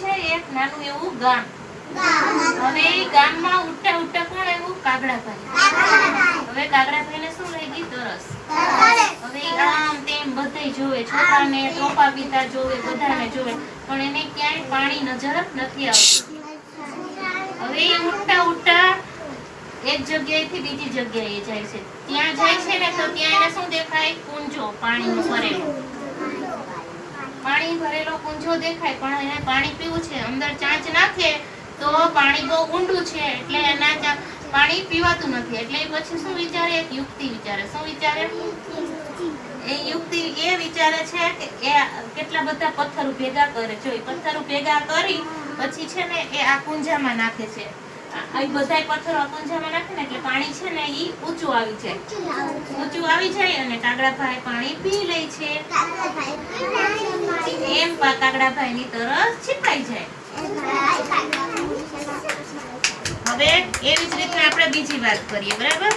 છે એક નાનું એવું ગામ. હવે એ ગામમાં ઉઠતા ઉઠતા કોણ આવ્યું? કાગડાભાઈ હવે કાગડાભાઈને શું લાગી તરસ. હવે ઈ આમ તેમ બધાય જોવે છોકરાને ટોપા પીતા જોવે બધાને જોવે. પણ એને ક્યાંય પાણી નજર નથી આવતું. હવે એ ઉઠતા ઉઠતા એક જગ્યાએથી બીજી જગ્યાએ જાય છે. ત્યાં જાય છે ને તો ત્યાં એને શું દેખાય? કુંજો પાણીનો ભરેલો. પાણી ભરેલો કુંજો દેખાય, પણ એને પાણી પીવું છે. અંદર ચાંચ નાખે તો પાણી બહુ ઊંડું છે, એટલે એના પાણી પીવાતું નથી. એટલે પછી શું વિચારે? એક યુક્તિ વિચારે. શું વિચારે? એ યુક્તિ એ વિચારે છે કે એ કેટલા બધા પથ્થરો ભેગા કરે. જો એ પથ્થરો ભેગા કરી, પછી છે ને એ આ કુંજામાં નાખે છે. આ બધાય પથ્થરો આ કુંજામાં નાખે ને એટલે પાણી છે ને ઈ ઊંચું આવી જાય. ઊંચું આવી જાય અને કાગડાભાઈ પાણી પી લે છે. એમ ભાઈ કાગડાભાઈની તરસ છીપાઈ જાય. હવે એવી જ રીતના આપણે બીજી વાત કરીએ બરાબર?